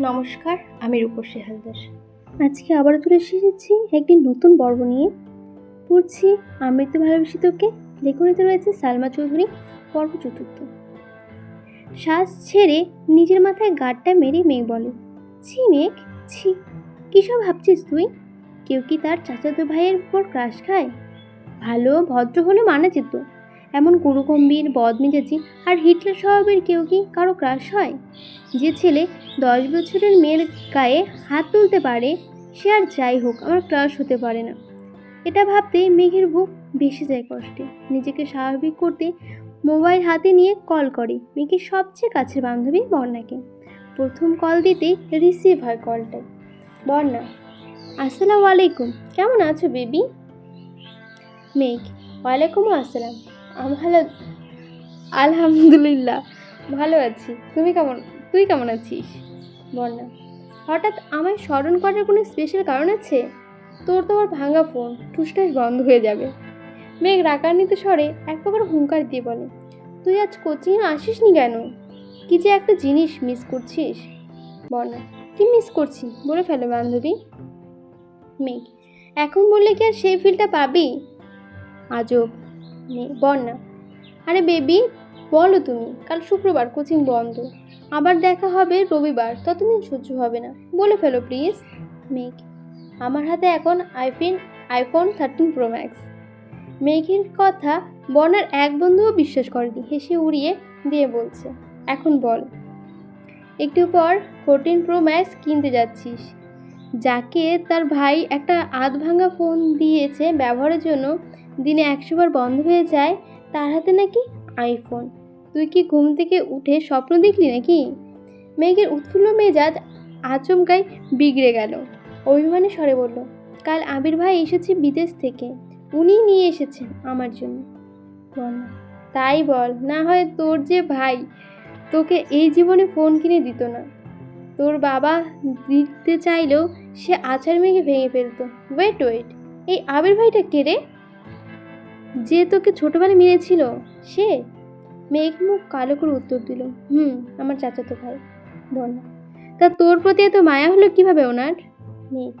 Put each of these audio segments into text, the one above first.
নমস্কার, আমি রূপসী হালদার। আজকে আবারও তুলে এসেছি একটি নতুন পর্ব নিয়ে। পড়ছি আমৃত্যু ভালোবেসি তোকে, লেখনীতে রয়েছে সালমা চৌধুরী, পর্ব চতুর্থ। শ্বাস ছেড়ে নিজের মাথায় গাডটা মেরে মেঘ বলে, ছি মেঘ, ছি, কী সব ভাবছিস তুই? কেউ কি তার চাচাতো ভাইয়ের উপর ক্রাশ খায়? ভালো, ভদ্র হলে মানা যেত। এমন গুরুগম্ভীর বদমেজাজি আর হিটলার স্বভাবের কেউ কি কারও ক্রাশ হয়? যে ছেলে দশ বছরের মেয়ের গায়ে হাত তুলতে পারে, সে আর যাই হোক, আমার ক্রাশ হতে পারে না। এটা ভাবতে মেঘের বুক ভেসে যায় কষ্টে। নিজেকে স্বাভাবিক করতে মোবাইল হাতে নিয়ে কল করে। মেঘের সবচেয়ে কাছের বান্ধবী বর্ণাকে। প্রথম কল দিতেই রিসিভ হয় কলটা। বর্ণা, আসসালামু আলাইকুম। কেমন আছো বেবি? মেঘ, ওয়ালাইকুম আসসালাম। ভালো আলহামদুলিল্লাহ, ভালো আছি। তুমি কেমন, তুই কেমন আছিস? বর্ণা হঠাৎ আমায় স্মরণ করার কোনো স্পেশাল কারণ আছে? তোর তো আমার ভাঙা ফোন ঠুসঠাস বন্ধ হয়ে যাবে। মেঘ রাগান্বিত স্বরে এক প্রকার হুঙ্কার দিয়ে বলে, তুই আজ কোচিংয়ে আসিস নি কেন? কি যে একটা জিনিস মিস করছিস? বর্ণা কি মিস করছি? বলে ফেলো বান্ধবী। মেঘ, এখন বললে কি আর সেই ফিলটা পাবি? আজব বর্ণা আরে বেবি, বলো তুমি, কাল শুক্রবার কোচিং বন্ধ। আবার দেখা হবে রবিবার, ততদিন সহ্য হবে না। বলে ফেলো, প্লিজ। মেঘ, আমার হাতে এখন iPhone, iPhone thirteen pro max. মেঘের কথা বর্ণার এক বন্ধুও বিশ্বাস করেনি। হেসে উড়িয়ে দিয়ে বলছে, এখন বল, একটু পর ফোরটিন প্রো ম্যাক্স কিনতে যাচ্ছিস। যাকে তার ভাই একটা আধ ভাঙা ফোন দিয়েছে ব্যবহারের জন্য, দিনে একশোবার বন্ধ হয়ে যায়, তার হাতে নাকি আইফোন। তুই কি ঘুম থেকে উঠে স্বপ্ন দেখলি নাকি? মেঘের উৎফুল্ল মেজাজ আচমকাই বিগড়ে গেল। অভিমানে স্বরে বলল, কাল আবির ভাই এসেছে বিদেশ থেকে। উনি নিয়ে এসেছেন আমার জন্য। তাই বল, না হয় তোর যে ভাই, তোকে এই জীবনে ফোন কিনে দিত না। তোর বাবা দিতে চাইলেও সে আচার মেঘে ভেঙে ফেলতো। ওয়েট ওয়েট এই আবির ভাইটা কে রে? যে তোকে ছোটবেলায় মেরেছিল, সে? মেঘ মুখ কালো করে উত্তর দিল, হুম, আমার চাচাতো ভাই, বর্ণা। তা তোর প্রতি এত মায়া হলো কীভাবে ওনার? মেঘ,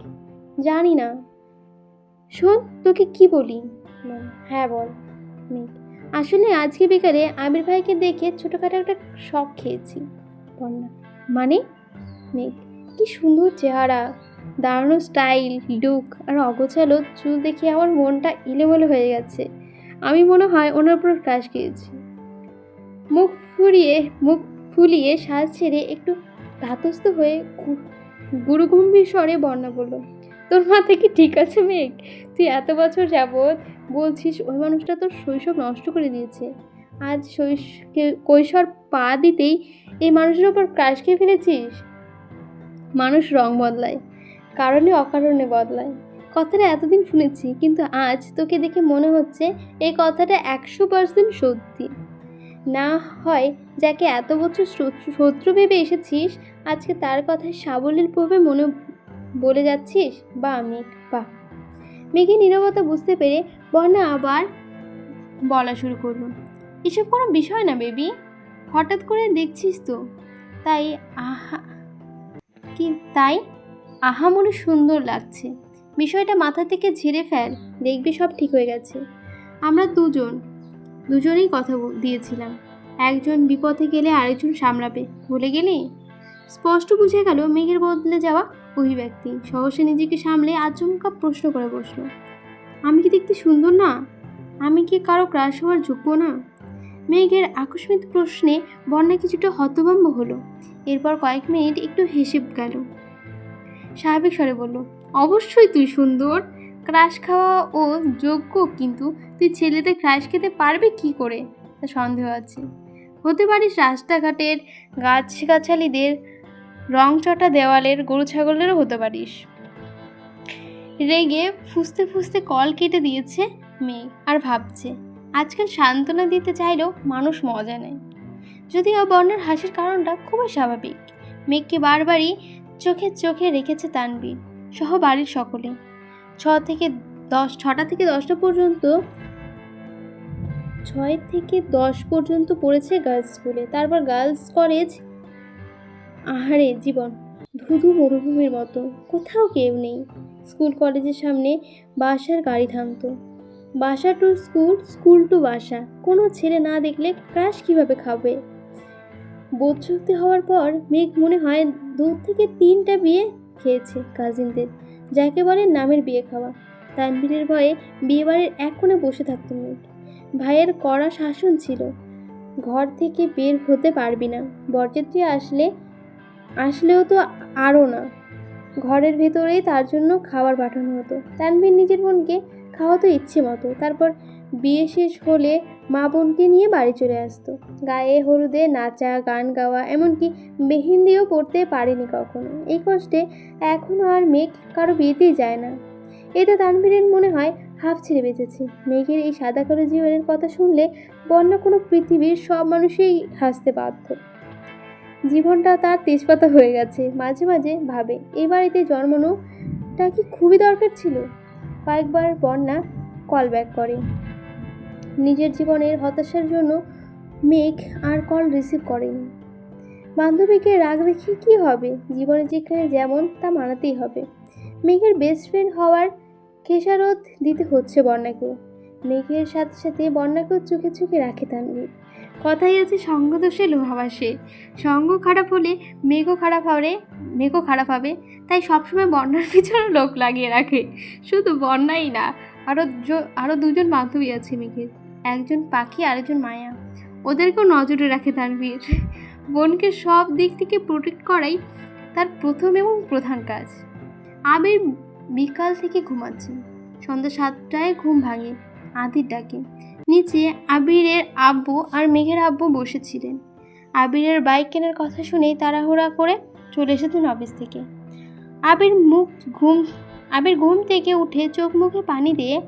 জানি না। শোন, তোকে কি বলি? হ্যাঁ বল। মেঘ, আসলে আজকে বিকালে আবির ভাইকে দেখে ছোটোখাটো একটা শখ খেয়েছি। বন্যা মানে? মেঘ। কি সুন্দর চেহারা, দারুণ স্টাইল, লুক আর অগোছালো চুল দেখে আমার মনটা এলোমেলো হয়ে গেছে। আমি মনে হয় ওনার উপর ক্রাশ খেয়েছি মুখ ফুরিয়ে, মুখ ফুলিয়ে শ্বাস ছেড়ে একটু ধাতস্থ হয়ে গুরুগম্ভীর স্বরে বর্ণা বলল তোর মাথা কি ঠিক আছে মেঘ, তুই এত বছর যাবৎ বলছিস ওই মানুষটা তোর শৈশব নষ্ট করে দিয়েছে। আজ শৈশ- কৈশোর পা দিতেই এই মানুষের ওপর ক্রাশ খেয়ে ফেলেছিস? মানুষ রং বদলায়, কারণে অকারণে বদলায়। কথাটা এতদিন শুনেছি, কিন্তু আজ তোকে দেখে মনে হচ্ছে এই কথাটা একশো পার্সেন্ট সত্যি। না হয় যাকে এত বছর শত্রু ভেবে এসেছিস, আজকে তার কথায় সাবলীলভাবে মনে বলে যাচ্ছিস? বা আমি, বা। মেঘে নীরবতা বুঝতে পেরে বর্ণা আবার বলা শুরু করল, এসব কোনো বিষয় না বেবি, হঠাৎ করে দেখছিস তো? তাই আহা কি তাই? আহামরি সুন্দর লাগছে। বিষয়টা মাথা থেকে ঝেড়ে ফেল, দেখবি সব ঠিক হয়ে গেছে। আমরা দুজন, দুজনেই কথা দিয়েছিলাম। একজন বিপথে গেলে আরেকজন সামলাবে, ভুলে গেলে? স্পষ্ট বুঝে গেল মেঘের বদলে যাওয়া ওই ব্যক্তি। সহসে নিজেকে সামলে আচমকা প্রশ্ন করে বসল, আমি কি দেখতে সুন্দর না? আমি কি কারও ক্রাশ হওয়ার যোগ্য না? মেঘের আকস্মিক প্রশ্নে বন্যা কিছুটা হতভম্ব হলো। এরপর কয়েক মিনিট একটু হেসে গেল। স্বাভাবিক স্বরে বলল, অবশ্যই তুই সুন্দর, ক্রাশ খাওয়া ও যোগ্য, কিন্তু তুই ছেলেতে ক্রাশ খেতে পারবে কি করে? তা সন্দেহ আছে। হতে পারিস রাস্তাঘাটের গাছগাছালিদের রংচটা দেওয়ালের গরু ছাগলেরও হতে পারিস। রেগে ফুসতে ফুসতে কল কেটে দিয়েছে মেয়ে আর ভাবছে, আজকাল সান্ত্বনা দিতে চাইলেও মানুষ মজা নেয়। যদিও বর্ণার হাসির কারণটা খুবই স্বাভাবিক। মেঘকে বারবারই চোখে চোখে রেখেছে তানবীর সহ বাড়ির সকলে। ছ থেকে দশ, ছটা থেকে দশটা পর্যন্ত, ছয় থেকে দশ পর্যন্ত পড়েছে গার্লস স্কুলে তারপর গার্লস কলেজ আহারে, জীবন। ধুধু মরুভূমির মতো। কোথাও কেউ নেই। স্কুল কলেজের সামনে বাসার গাড়ি থামতো। বাসা টু স্কুল স্কুল টু বাসা। কোনো ছেলে না দেখলে ক্রাশ কীভাবে খাবে? বোধশক্তি হওয়ার পর মেঘ মনে হয় দু থেকে তিনটা বিয়ে খেয়েছে কাজিনদের, যাকে বলে নামের বিয়ে খাওয়া। তানভীরের ভয়ে বিয়েবাড়ির এক কোণে বসে থাকতো মেঘ। ভাইয়ের কড়া শাসন ছিল, ঘর থেকে বের হতে পারবি না, বরযাত্রী আসলে, আসলেও তো আরও না। ঘরের ভেতরেই তার জন্য খাবার পাঠানো হতো। তানভীর নিজের বোনকে খাওয়াতো ইচ্ছে মতো, তারপর বিয়ে শেষ হলে মা বোনকে নিয়ে বাড়ি চলে আসতো। গায়ে হলুদে নাচা, গান গাওয়া, এমনকি মেহেন্দিও পড়তে পারেনি কখনো। এই কষ্টে এখনও আর মেঘ কারও বিয়েতেই যায় না। এতে তানভীরের মনে হয় হাফ ছেড়ে বেঁচেছে। মেঘের এই সাদা কালো জীবনের কথা শুনলে বন্যা কোনো পৃথিবীর সব মানুষই হাসতে বাধ্য। জীবনটা তার তেজপাতা হয়ে গেছে, মাঝে মাঝে ভাবে এই বাড়িতে জন্মানোটা কি খুবই দরকার ছিল? কয়েকবার বন্যা কল ব্যাক করে। নিজের জীবনের হতাশার জন্য মেঘ আর কল রিসিভ করেনি। বান্ধবীকে রাগ দেখিয়ে কী হবে? জীবনে যেখানে যেমন, তা মানাতেই হবে। মেঘের বেস্ট ফ্রেন্ড হওয়ার খেসারত দিতে হচ্ছে বন্যাকেও মেঘের সাথে সাথে বন্যাকেও চোখে চোখে রাখে তানভীর। কথাই আছে সঙ্গ দোষে লোহাবাসে সঙ্গ খারাপ হলে মেঘও খারাপ হবে, মেঘও খারাপ হবে। তাই সবসময় বন্যার পিছনে লোক লাগিয়ে রাখে। শুধু বন্যাই না আরও আরও দুজন বান্ধবী আছে মেঘের। একজন পাখি, আরেকজন মায়া। ওদেরকেও নজরে রাখে তানভীর বোনকে সব দিক থেকে প্রোটেক্ট করাই তার প্রথম এবং প্রধান কাজ। আবির বিকাল থেকে ঘুমাচ্ছে। সন্ধ্যা সাতটায় ঘুম ভাঙে, আদির ডাকে। নিচে আবিরের আব্বু আর মেঘের আব্বু বসেছিলেন। আবিরের বাইক কেনার কথা শুনেই তাড়াহুড়া করে চলে এসেছেন অফিস থেকে। আবির মুখ ঘুম, আবির ঘুম থেকে উঠে চোখ মুখে পানি দিয়ে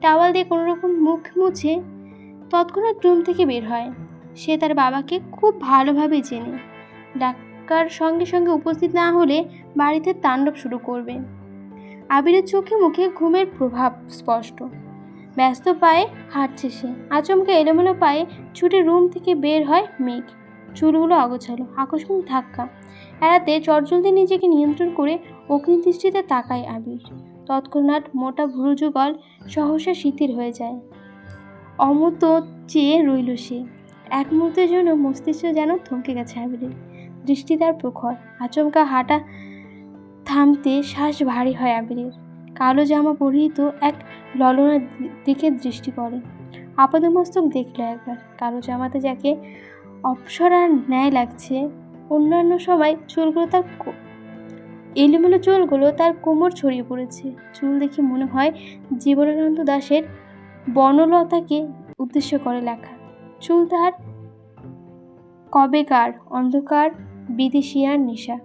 টাওয়াল দিয়ে কোনো রকম মুখ মুছে তৎক্ষণাৎ রুম থেকে বের হয়। সে তার বাবাকে খুব ভালোভাবে চেনে। ডাক্তার সঙ্গে সঙ্গে উপস্থিত না হলে বাড়িতে তাণ্ডব শুরু করবে। আবিরের চোখে মুখে ঘুমের প্রভাব স্পষ্ট। ব্যস্ত পায়ে হাঁটছে সে। আচমকা এলোমেলো পায়ে ছুটে রুম থেকে বের হয় মেঘ। চুলগুলো অগোছালো, আকস্মিক ধাক্কা। এড়াতে চটজলদি নিজেকে নিয়ন্ত্রণ করে অগ্নিদৃষ্টিতে তাকায় আবির। তৎক্ষণাৎ মোটা ভুরু যুগল সহসা শিথিল হয়ে যায়। অমত চেয়ে রইল সে। এক মুহূর্তের জন্য মস্তিষ্ক যেন থমকে গেছে আবিরের। দৃষ্টি তার প্রখর। আচমকা হাঁটা থামতে শ্বাস ভারী হয় আবিরের। কালো জামা পরিহিত এক ললনার দিকে দৃষ্টি পড়ে আপাদমস্তক দেখল একবার। কালো জামাতে যাকে অপসরার ন্যায় লাগছে, অন্যান্য সময় চুলগুলো তার এলোমেলো চুলগুলো তার কোমর ছড়িয়ে পড়েছে। চুল দেখে মনে হয় জীবনানন্দ দাশের বনলতাকে উদ্দেশ্য করে লেখা। চুল কবেকার, অন্ধকার, বিদেশিয়ার নেশা।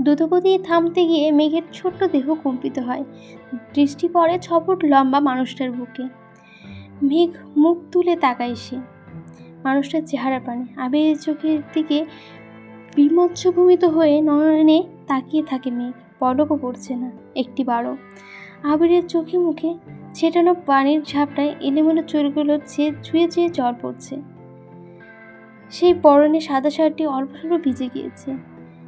দ্রুতগতি থামতে গিয়ে মেঘের ছোট্ট দেহ কম্পিত হয়। দৃষ্টি পড়ে ছ ফুট লম্বা মানুষটার বুকে। মেঘ মুখ তুলে তাকায় সে। মানুষটার চেহারা পানে। আবেগের চোখের দিকে বিমৎসভূমিত হয়ে নয়নে তাকিয়ে থাকে মেঘ। পলকও পড়ছে না। একটি বারো আবিরের চোখে মুখে ছেটানো পানির ঝাপটায় এলোমেলো চুলগুলো চেয়ে ছুঁয়ে চেয়ে জল পড়ছে। সেই পরনে সাদা শার্টটি অল্প স্বল্প ভিজে গিয়েছে।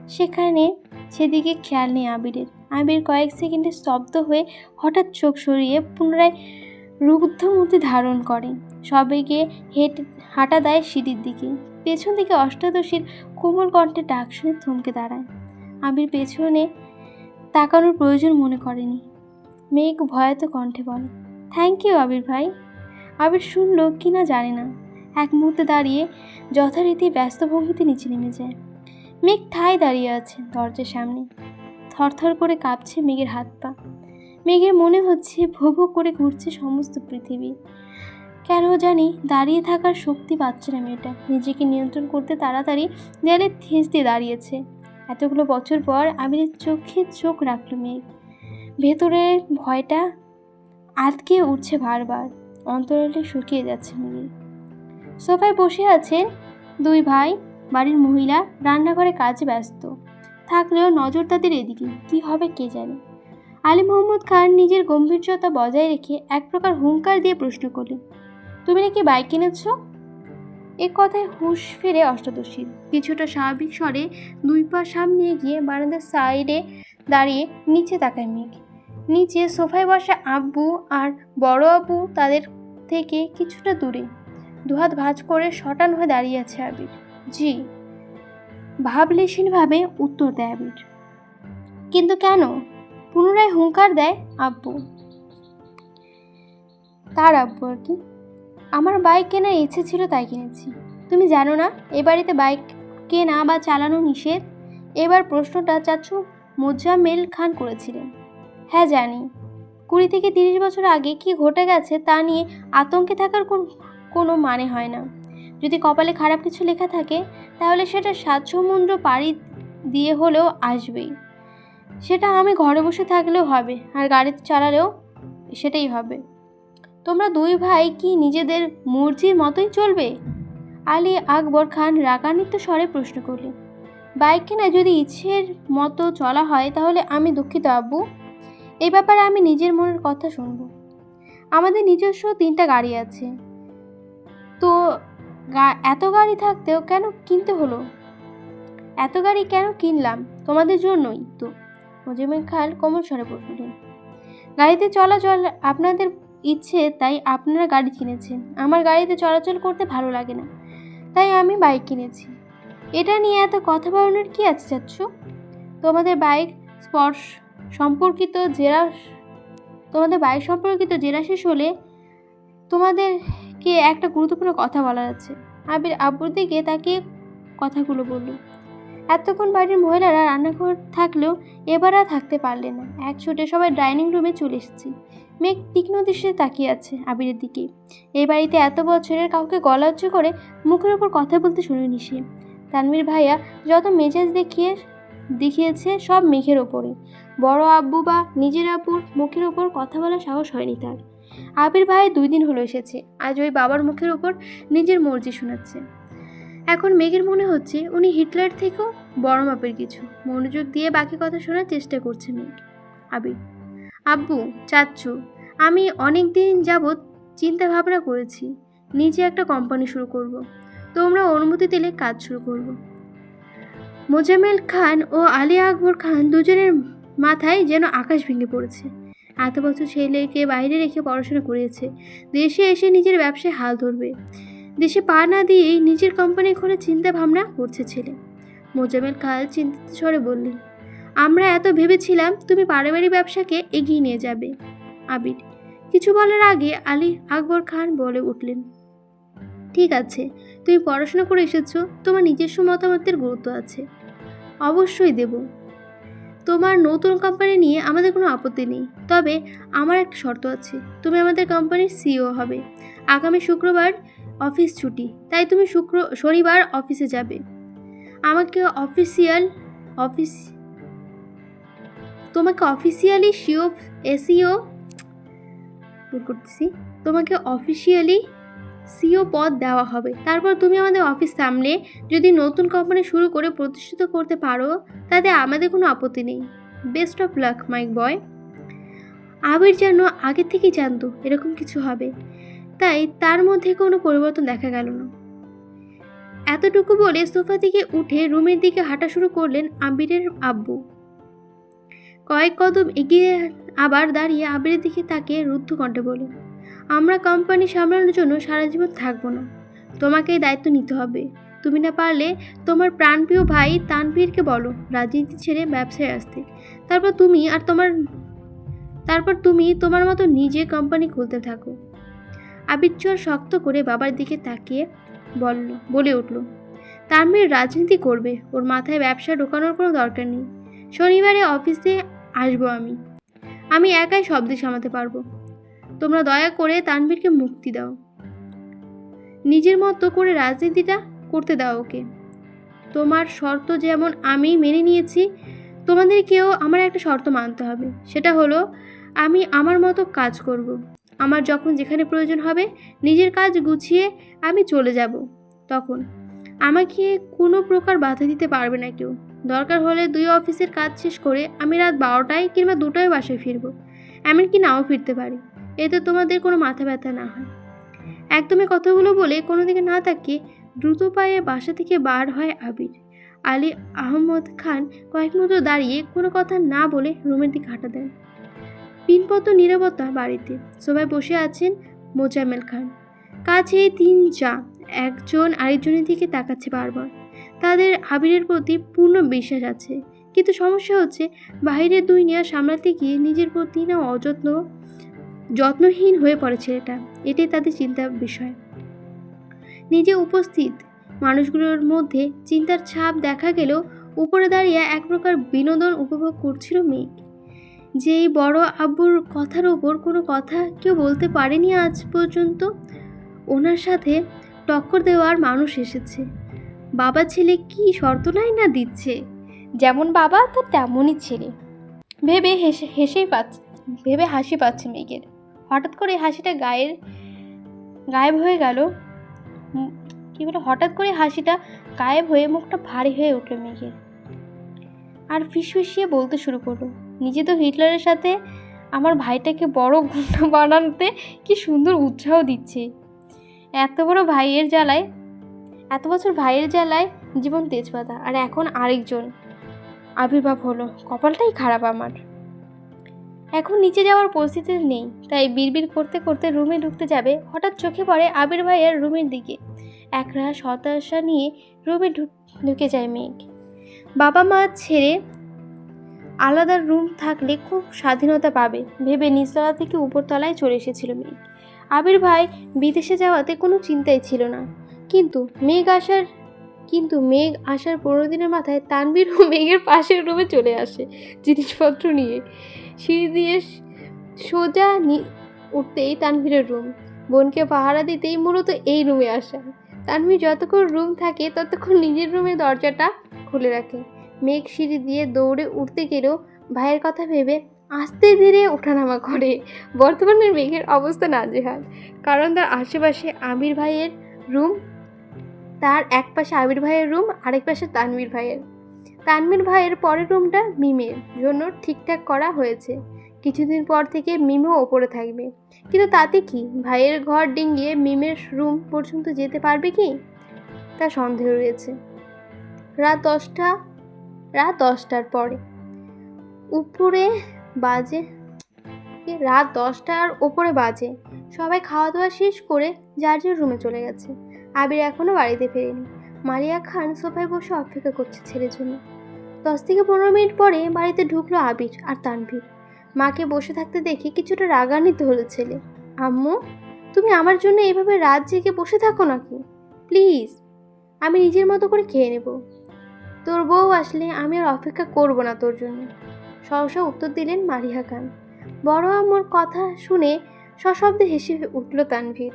সেখানে সেদিকে খেয়াল নেই আবিরের। আবির কয়েক সেকেন্ডে স্তব্ধ হয়ে হঠাৎ চোখ সরিয়ে পুনরায় রুদ্ধ মূর্তি ধারণ করে। সবেগে হেঁট, হাঁটা দেয় সিঁড়ির দিকে। পেছন থেকে অষ্টাদশীর কোমল কণ্ঠে ডাক শুনে থমকে দাঁড়ায়। আবির পেছনে তাকানোর প্রয়োজন মনে করেনি। মেঘ ভয়াত কণ্ঠে বলে থ্যাংক ইউ আবির ভাই। আবির শুনল কি না জানে না। এক মুহূর্তে দাঁড়িয়ে যথারীতি ব্যস্ত ভঙ্গিতে নিচে নেমে যায়। মেঘ ঠায় দাঁড়িয়ে আছে দরজার সামনে। থরথর করে কাঁপছে মেঘের হাত পা। মেঘের মনে হচ্ছে ভো ভো করে ঘুরছে সমস্ত পৃথিবী। কেন জানি দাঁড়িয়ে থাকার শক্তি পাচ্ছে না মেয়েটা। নিজেকে নিয়ন্ত্রণ করতে তাড়াতাড়ি দেয়ালে ঠেস দিয়ে দাঁড়িয়েছে। এতগুলো বছর পর আবিরের চোখে চোখ রাখল মেঘ। ভেতরের ভয়টা আটকে উঠছে বারবার। অন্তরালে শুকিয়ে যাচ্ছে মেঘের সোফায় বসে আছেন দুই ভাই, বাড়ির মহিলা, রান্নাঘরে কাজে ব্যস্ত। থাকলেও নজর তাদের এদিকে, কি হবে কে জানে। আলী মোহাম্মদ খান নিজের গম্ভীর্যতা বজায় রেখে এক প্রকার হুঙ্কার দিয়ে প্রশ্ন করলেন, তুমি নাকি বাইক কিনেছ এ কথায় হুঁশ ফেরে অষ্টাদশী। কিছুটা স্বাভাবিক স্বরে দুই পা সামনে গিয়ে বারান্দার সাইডে দাঁড়িয়ে নিচে তাকায় মেঘ। নিচে সোফায় বসা আব্বু আর বড় আব্বু তাদের থেকে কিছুটা দূরে। দুহাত ভাঁজ করে শটান হয়ে দাঁড়িয়ে আছে আবির। জি। ভাবলেশীনভাবে উত্তর দেয় আবির। কিন্তু কেন? পুনরায় হুঙ্কার দেয় আব্বু। তার আব্বু আর কি? আমার বাইক কেনার ইচ্ছে ছিল তাই কিনেছি। তুমি জানো না, এ বাড়িতে বাইক কেনা বা চালানো নিষেধ? এবার প্রশ্নটা চাচু মোজাম্মেল খান করেছিলেন। হ্যাঁ জানি। কুড়ি থেকে তিরিশ বছর আগে কি ঘটে গেছে তা নিয়ে আতঙ্কে থাকার কোন- মানে হয় না। যদি কপালে খারাপ কিছু লেখা থাকে, তাহলে সেটা সাত সমুদ্র পাড়ি দিয়ে হলেও আসবেই। সেটা আমি ঘরে বসে থাকলেও হবে, আর গাড়িতে চালালেও সেটাই হবে। তোমরা দুই ভাই কি নিজেদের মর্জির মতোই চলবে? আলী আকবর খান রাগান্বিত স্বরে প্রশ্ন করলেন। বাইক কেনা যদি ইচ্ছের মতো চলা হয়, তাহলে আমি দুঃখিত, আব্বু। এই ব্যাপারে আমি নিজের মনের কথা শুনব। আমাদের নিজস্ব তিনটা গাড়ি আছে। তো এত গাড়ি থাকতেও কেন কিনতে হলো? এত গাড়ি কেন কিনলাম? তোমাদের জন্যই তো। মোজাম্মেল খাল কোমল স্বরে বললেন, গাড়িতে চলাচল আপনাদের ইচ্ছে, তাই আপনারা গাড়ি কিনেছেন। আমার গাড়িতে চলাচল করতে ভালো লাগে না, তাই আমি বাইক কিনেছি। এটা নিয়ে এত কথা বাড়ানোর কী আছে, চাচ্ছ? তোমাদের বাইক, স্পর্শ সম্পর্কিত জেরা তোমাদের বাইক সম্পর্কিত জেরা শেষ হলে তোমাদেরকে একটা গুরুত্বপূর্ণ কথা বলার আছে। আবির আব্বুর দিকে তাকে কথাগুলো বলল, এতক্ষণ বাড়ির মহিলারা রান্নাঘর থাকলেও এবার আর থাকতে পারলে না। এক ছুটে সবাই ডাইনিং রুমে চলে এসেছি। মেঘ তীক্ষ্ণ দৃষ্টিতে তাকিয়ে আছে আবিরের দিকে। এই বাড়িতে এত বছরের কাউকে গলা উঁচু করে মুখের ওপর কথা বলতে শুনিনি সে। তানভীর ভাইয়া যত মেজাজ দেখিয়ে দেখিয়েছে সব মেঘের ওপরে। বড় আব্বু বা নিজের আব্বুর মুখের ওপর কথা বলার সাহস হয়নি তার। আবির ভাই দুই দিন হলো এসেছে। আজ ওই বাবার মুখের ওপর নিজের মর্জি শোনাচ্ছে। এখন মেঘের মনে হচ্ছে উনি হিটলার থেকেও বড় মাপের কিছু। মনোযোগ দিয়ে বাকি কথা শোনার চেষ্টা করছে মেঘ। আবির। আব্বু চাচ্ছু আমি অনেক দিন যাবৎ চিন্তা ভাবনা করেছি। নিজে একটা কোম্পানি শুরু করব। তোমরা অনুমতি দিলে কাজ শুরু করব। মোজাম্মেল খান ও আলী আকবর খান দুজনের মাথায় যেন আকাশ ভেঙে পড়েছে। এত বছর ছেলেকে বাইরে রেখে পড়াশোনা করিয়েছে দেশে এসে নিজের ব্যবসায় হাল ধরবে। দেশে পা না দিয়েই নিজের কোম্পানি খোলার চিন্তা ভাবনা করছে ছেলে। মোজাম্মেল খাল চিন্তিত স্বরে বললেন, আমরা এত ভেবেছিলাম তুমি পারিবারিক ব্যবসাকে এগিয়ে নিয়ে যাবে। আবির, কিছু বলার আগে আলী আকবর খান বলে উঠলেন, ঠিক আছে, তুমি পড়াশোনা করে এসেছ, তোমার নিজস্ব মতামতের গুরুত্ব আছে। অবশ্যই দেব। তোমার নতুন কোম্পানি নিয়ে আমাদের কোনো আপত্তি নেই। তবে আমার এক শর্ত আছে, তুমি আমাদের কোম্পানির সিইও হবে। আগামী শুক্রবার অফিস ছুটি, তাই তুমি শুক্র, শনিবার অফিসে যাবে। আমাকে অফিসিয়াল অফিস তোমাকে অফিসিয়ালি সিও এসিও করতেছি, তোমাকে অফিসিয়ালি সিও পদ দেওয়া হবে। তারপর তুমি আমাদের অফিস সামনে যদি নতুন কোম্পানি শুরু করে প্রতিষ্ঠিত করতে পারো, তাতে আমাদের কোনো আপত্তি নেই। Best of luck mike boy Abir যেন আগে থেকেই জানতো এরকম কিছু হবে। তাই তার মধ্যে কোনো পরিবর্তন দেখা গেল না। এতটুকু বলে সোফা থেকে উঠে রুমের দিকে হাঁটা শুরু করলেন আবিরের আব্বু। কয়েক কদম এগিয়ে আবার দাঁড়িয়ে আবিরের দিকে তাকিয়ে রুদ্ধ কণ্ঠে বলেন আমরা কোম্পানি সামলানোর জন্য সারা জীবন থাকব না। তোমাকে দায়িত্ব নিতে হবে। তুমি না পারলে তোমার প্রাণপ্রিয় ভাই তানভীরকে বলো, রাজনীতি ছেড়ে ব্যবসায় আসতে। তারপর তুমি আর তোমার, তারপর তুমি তোমার মতো নিজে কোম্পানি খুলতে থাকো। আবিচ্ছর শক্ত করে বাবার দিকে তাকিয়ে বলল, বলে উঠল, তানভীর রাজনীতি করবে। ওর মাথায় ব্যবসা ঢোকানোর কোনো দরকার নেই। শনিবারে অফিসে আসব আমি। আমি একাই শব্দ সামাতে পারব। তোমরা দয়া করে তানভীরকে মুক্তি দাও। নিজের মতো করে রাজনীতিটা করতে দাও ওকে। তোমার শর্ত যেমন আমি মেনে নিয়েছি তোমাদেরকেও আমার একটা শর্ত মানতে হবে। সেটা হলো, আমি আমার মতো কাজ করব। আমার যখন যেখানে প্রয়োজন হবে, নিজের কাজ গুছিয়ে আমি চলে যাব। তখন আমাকে কোনো প্রকার বাধা দিতে পারবে না কেউ। দরকার হলে দুই অফিসের কাজ শেষ করে আমি রাত বারোটায় কিংবা দুটোয় বাসায় ফিরবো। এমনকি নাও ফিরতে পারি। এতে তোমাদের কোনো মাথা ব্যথা না হয়। একদমই কথাগুলো বলে কোনো দিকে না তাকিয়ে দ্রুত পায়ে বাসা থেকে বার হয় আবির। আলী আহমদ খান কয়েক মুহূর্ত দাঁড়িয়ে কোনো কথা না বলে রুমের দিকে হাঁটা দেন। পিনপত নিরাপত্তা বাড়িতে। সবাই বসে আছেন মোজামেল খান। কাছে তিন চা একজন আরেকজনের দিকে তাকাচ্ছে বারবার। তাদের আবিরের প্রতি পূর্ণ বিশ্বাস আছে। কিন্তু সমস্যা হচ্ছে বাইরের দুনিয়া সামলাতে গিয়ে নিজের প্রতি না অযত্ন যত্নহীন হয়ে পড়ে ছেলেটা। এটাই তাদের চিন্তার বিষয়। নিজে উপস্থিত, মানুষগুলোর মধ্যে চিন্তার ছাপ দেখা গেলেও উপরে দাঁড়িয়ে এক প্রকার বিনোদন উপভোগ করছিল যে এই বড় আব্বুর কথার ওপর কোনো কথা কেউ বলতে পারেনি আজ পর্যন্ত, ওনার সাথে টক্কর দেওয়ার মানুষ এসেছে। বাবা ছেলে কি শর্ত নাই না দিচ্ছে? যেমন বাবা, তার তেমনই ছেলে। ভেবে হেসে, হেসেই পাচ্ছে, ভেবে হাসি পাচ্ছে মেঘের। হঠাৎ করে হাসিটা গায়ের গায়েব হয়ে গেল। কি বলে? হঠাৎ করে হাসিটা গায়েব হয়ে মুখটা ভারী হয়ে উঠল মেঘের। আর ফিসফিসিয়ে বলতে শুরু করল, নিজে তো হিটলারের সাথে আমার ভাইটাকে বড় গুন্ডা বানাতে কি সুন্দর উৎসাহ দিচ্ছে। এত বড় ভাইয়ের জ্বালায়, এত বছর ভাইয়ের জ্বালায় জীবন তেজপাতা, আর এখন আরেকজন আবির্ভাব হলো। কপালটাই খারাপ আমার। এখন নিচে যাওয়ার পরিস্থিতি নেই, তাই বিড়বিড় করতে করতে রুমে ঢুকতে যাবে। হঠাৎ চোখে পড়ে আবির ভাইয়ের রুমের দিকে। একরাশ হতাশা নিয়ে রুমে ঢুক ঢুকে যায় মেঘ। বাবা মা ছেড়ে আলাদা রুম থাকলে খুব স্বাধীনতা পাবে, ভেবে নিচতলা থেকে উপরতলায় চলে এসেছিল মেঘ। আবির ভাই বিদেশে যাওয়াতে কোনো চিন্তাই ছিল না। কিন্তু মেঘ আসার কিন্তু মেঘ আসার পনেরো দিনের মাথায় তানবীর ও মেঘের পাশের রুমে চলে আসে জিনিসপত্র নিয়ে। সিঁড়ি দিয়ে সোজা উঠতেই তানভীরের রুম। বোনকে পাহারা দিতেই মূলত এই রুমে আসা। তানভীর যতক্ষণ রুম থাকে, ততক্ষণ নিজের রুমের দরজাটা খুলে রাখে। মেঘ সিঁড়ি দিয়ে দৌড়ে উঠতে গেলেও ভাইয়ের কথা ভেবে আস্তে ধীরে ওঠানামা করে। বর্তমানে মেঘের অবস্থা নাজেহাল। কারণ তার আশেপাশে আমির ভাইয়ের রুম তার এক পাশে আবির ভাইয়ের রুম, আরেক পাশে তানভীর ভাইয়ের। তানভীর ভাইয়ের পরের রুমটা মিমের জন্য ঠিকঠাক করা হয়েছে। কিছুদিন পর থেকে মিমও ওপরে থাকবে। কিন্তু তাতে কি? ভাইয়ের ঘর ডিঙ্গিয়ে মিমের রুম পর্যন্ত যেতে পারবে কি? তা সন্দেহ রয়েছে। রাত দশটা, রাত দশটার পরে। উপরে বাজে রাত দশটার ওপরে বাজে। সবাই খাওয়া দাওয়া শেষ করে যার যার রুমে চলে গেছে। আবির এখনও বাড়িতে ফেরেনি। মারিয়া খান সোফায় বসে অপেক্ষা করছে ছেলের জন্য। দশ থেকে পনেরো মিনিট পরে বাড়িতে ঢুকলো আবির আর তানভীর। মাকে বসে থাকতে দেখে কিছুটা রাগান্বিত হলো ছেলে। আম্মু, তুমি আমার জন্য এভাবে রাত জেগে বসে থাকো নাকি? প্লিজ, আমি নিজের মতো করে খেয়ে নেব। তোর বউ আসলে আমি আর অপেক্ষা করব না তোর জন্য। সহসা উত্তর দিলেন মারিয়া খান। বড় আম্মুর কথা শুনে সশব্দে হেসে উঠল তানভীর।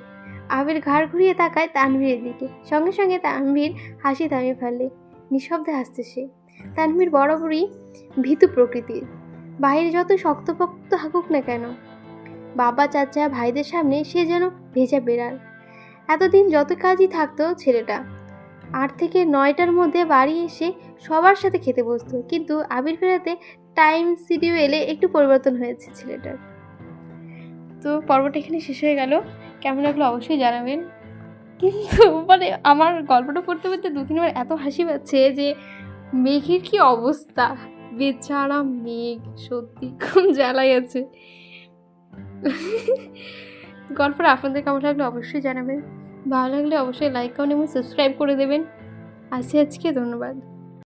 আবির ঘাড় ঘুরিয়ে তাকায় তানভীরের দিকে। সঙ্গে সঙ্গে তানভীর হাসি থামিয়ে ফেলে নিঃশব্দে হাসছে সে। তানভীর বরাবরই ভীতু প্রকৃতির। বাইরে যত শক্তপোক্ত থাকুক না কেন, বাবা, চাচা, ভাইদের সামনে সে যেন ভেজা বেড়াল। এতদিন যত কাজই থাকতো ছেলেটা, আট থেকে নয়টার মধ্যে বাড়ি এসে সবার সাথে খেতে বসতো। কিন্তু আবির ফেরাতে টাইম শিডিউলে একটু পরিবর্তন হয়েছে ছেলেটার। তো পর্বটা এখানে শেষ হয়ে গেল। কেমন লাগল অবশ্যই জানাবেন। কিন্তু মানে আমার গল্পটা পড়তে পড়তে দু তিনবার এত হাসি পাচ্ছে যে মেঘের কি অবস্থা? বেচারা মেঘ, সত্যি কোন জ্বালাই আছে গল্পটা আপনাদের কেমন লাগল অবশ্যই জানাবেন। ভালো লাগলে অবশ্যই লাইক করুন এবং সাবস্ক্রাইব করে দেবেন। আসি আজকে, ধন্যবাদ।